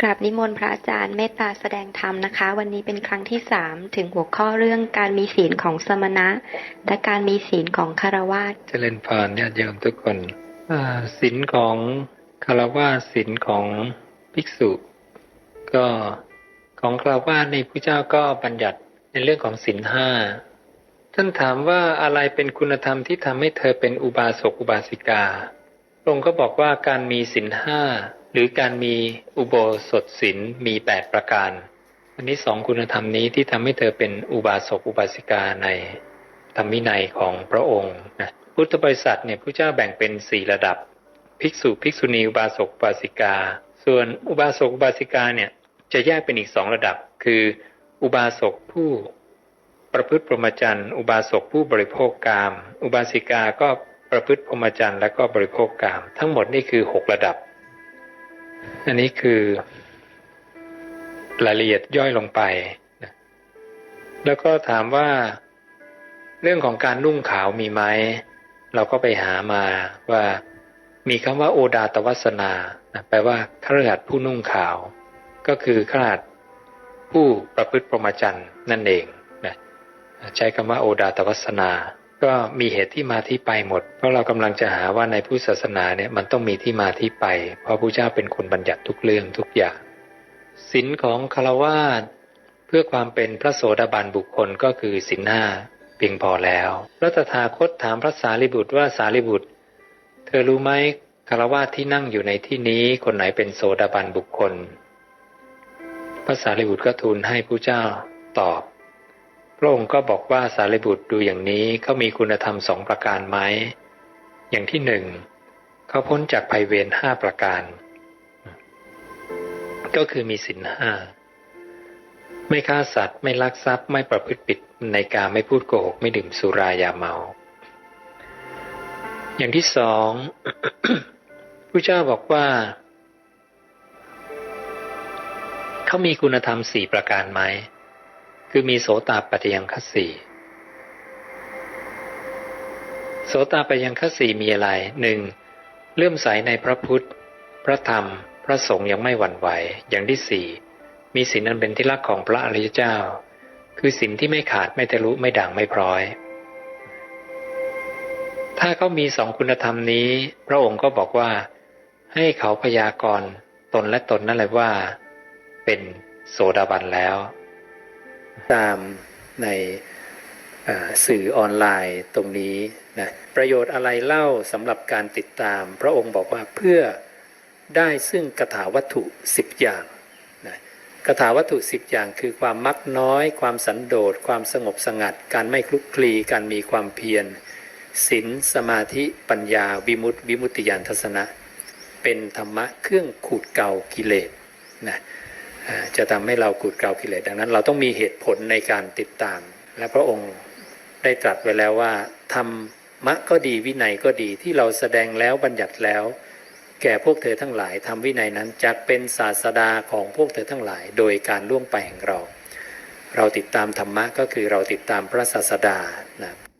กราบนิมนต์พระอาจารย์เมตตาแสดงธรรมนะคะ วันนี้เป็นครั้งที่สามถึงหัวข้อเรื่องการมีศีลของสมณะ และการมีศีลของคารวาสเจริญพรญาติโยมทุกคนศีลของคารวะศีลของภิกษุ ก็ของคารวะในพระเจ้าก็บัญญัติในเรื่องของศีลห้าท่านถามว่าอะไรเป็นคุณธรรมที่ทำให้เธอเป็นอุบาสกอุบาสิกาองค์ก็บอกว่าการมีศีลห้า หรือการมีอุโบสถศีลมีแปดประการ อันนี้สองคุณธรรมนี้ที่ทำให้เธอเป็นอุบาสกอุบาสิกาในธรรมวินัยของพระองค์นะพุทธบริษัทเนี่ยพระเจ้าแบ่งเป็นสี่ระดับ ภิกษุภิกษุณีอุบาสกอุบาสิกา ส่วนอุบาสกอุบาสิกาเนี่ยจะแยกเป็นอีกสองระดับ คืออุบาสกผู้ประพฤติพรหมจรรย์ อุบาสกผู้บริโภคกาม อุบาสิกาก็ประพฤติพรหมจรรย์และก็บริโภคกาม ทั้งหมดนี่คือหกระดับ อันนี้คือรายละเอียดย่อยลงไปนะแล้วก็ถามว่า เรื่องของการนุ่งขาวมีไหม เราก็ไปหามาว่ามีคำว่าโอดาตวัสนานะแปลว่าขรหัสผู้นุ่งขาว ก็คือขรหัสผู้ประพฤติพรหมาจรรย์นั่นเองนะใช้คำว่าโอดาตวัสนา ก็มีเหตุที่มาที่ไปหมด เพราะเรากำลังจะหาว่าในพุทธศาสนาเนี่ยมันต้องมีที่มาที่ไป เพราะพระเจ้าเป็นคนบัญญัติทุกเรื่องทุกอย่างศีลของคารวาสเพื่อความเป็นพระโสดาบันบุคคลก็คือศีลห้าเพียงพอแล้วพระตถาคตถามพระสารีบุตรว่าสารีบุตร เธอรู้ไหมคารวะที่นั่งอยู่ในที่นี้คนไหนเป็นโสดาบันบุคคล พระสารีบุตรก็ทูลให้ผู้เจ้าตอบ ระองค์ก็บอกว่าสารีบุตรดูอย่างนี้เขามีคุณธรรมสองประการไหมอย่างที่หนึ่งเขาพ้นจากภัยเวรห้าประการ ก็คือมีสินห้าไม่ฆ่าสัตว์ไม่ลักทรัพย์ไม่ประพฤติผิดในการไม่พูดโกหกไม่ดื่มสุรายาเมา อย่างที่สองผู้เจ้าบอกว่าเขามีคุณธรรมสี่ประการไหม คือมีโสตาปัจยังคสีโสตาปัจยังคสีมีอะไรหนึ่งเลื่อมใสในพระพุทธ พระธรรม พระสงฆ์ยังไม่หวั่นไหว อย่างที่สี่มีศีลอันเป็นที่รักของพระอริยเจ้า คือศีลที่ไม่ขาดไม่ทะลุไม่ด่างไม่พร้อย ถ้าเขามีสองคุณธรรมนี้ พระองค์ก็บอกว่า ให้เขาพยากรณ์ตนและตนนั่นแหละว่า เป็นโสดาบันแล้ว ตามในสื่อออนไลน์ตรงนี้นะประโยชน์อะไรเล่าสำหรับการติดตาม พระองค์บอกว่าเพื่อได้ซึ่งกถาวัตถุสิบอย่างนะกถาวัตถุสิบอย่างคือความมักน้อย ความสันโดษ ความสงบสงัด การไม่คลุกคลี การมีความเพียรศีลสมาธิปัญญาวิมุตติวิมุตติญาณทัศนะ เป็นธรรมะเครื่องขูดเกลากิเลสนะ จะทำให้เราขูดเกลากิเลสดังนั้น เราต้องมีเหตุผลในการติดตาม และพระองค์ได้ตรัสไว้แล้วว่าธรรมะก็ดีวินัยก็ดีที่เราแสดงแล้วบัญญัติแล้ว แก่พวกเธอทั้งหลายทำวินัยนั้นจะเป็นศาสดาของพวกเธอทั้งหลาย โดยการล่วงไปแห่งเรา เราติดตามธรรมะก็คือเราติดตามพระศาสดานะ